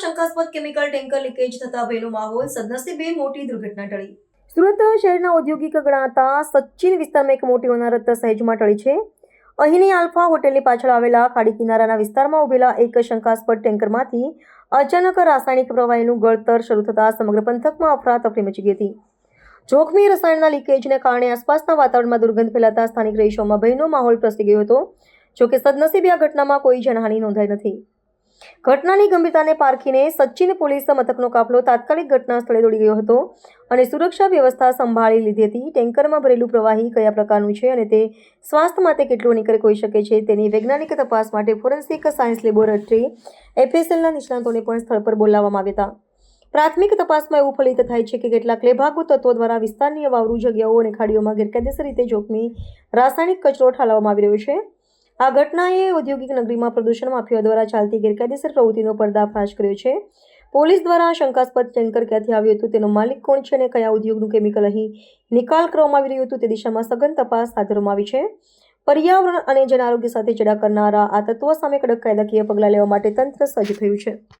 શંકાસ્પદ chemical tanker leakage થતા ભયનો માહોલ સદનસીબે મોટી દુર્ઘટના ટળી. સુરત શહેરના ઔદ્યોગિક ગણાતા સચિન વિસ્તારમાં એક મોટી અનારત સહેજમાં ટળી છે. અહીંની આલ્ફા હોટેલની પાછળ આવેલા ખાડી કિનારાના વિસ્તારમાં ઉભેલા એક શંકાસ્પદ ટેન્કરમાંથી અચાનક રાસાયણિક પ્રવાહીનું ગળતર શરૂ થતાં સમગ્ર પંથકમાં અફરાતફરી મચી ગઈ હતી. જોખમી રસાયણના લીકેજને કારણે આસપાસના વાતાવરણમાં દુર્ગંધ ફેલાતા સ્થાનિક રહીશોમાં ભયનો માહોલ પ્રસરી ગયો હતો. જોકે સદનસીબે આ ઘટનામાં કોઈ જનહાની નોંધાઈ નથી. ઘટનાની ગંભીરતાને પારખીને સચિન પોલીસ મથકનો કાફલો તાત્કાલિક ઘટના સ્થળે દોડી ગયો હતો અને સુરક્ષા વ્યવસ્થા સંભાળી લીધી હતી. ટેન્કરમાં ભરેલું પ્રવાહી કયા પ્રકારનું છે અને તે સ્વાસ્થ્ય માટે કેટલું હાનિકારક હોઈ શકે છે તેની વૈજ્ઞાનિક તપાસ માટે ફોરેન્સિક સાયન્સ લેબોરેટરી એફએસએલના નિષ્ણાતોને પણ સ્થળ પર બોલાવવામાં આવ્યા હતા. પ્રાથમિક તપાસમાં એવું ફલિત થાય છે કે કેટલાક લેભાગુ તત્વો દ્વારા વિસ્તારની વાવરૂ જગ્યાઓ અને ખાડીઓમાં ગેરકાયદેસર રીતે જોખમી રાસાયણિક કચરો ઠાલવવામાં આવી રહ્યો છે. આ ઘટનાએ ઔદ્યોગિક નગરીમાં પ્રદૂષણ માફિયા દ્વારા ચાલતી ગેરકાયદેસર પ્રવૃત્તિનો પર્દાફાશ કર્યો છે. પોલીસ દ્વારા શંકાસ્પદ ટેન્કર ક્યાંથી આવ્યું હતું, તેનો માલિક કોણ છે અને કયા ઉદ્યોગનું કેમિકલ અહીં નિકાલ કરવામાં આવી રહ્યું હતું, તે દિશામાં સઘન તપાસ હાથ ધરવામાં આવી છે. પર્યાવરણ અને જન આરોગ્ય સાથે ચેડા કરનારા આ તત્વો સામે કડક કાયદાકીય પગલાં લેવા માટે તંત્ર સજ્જ થયું છે.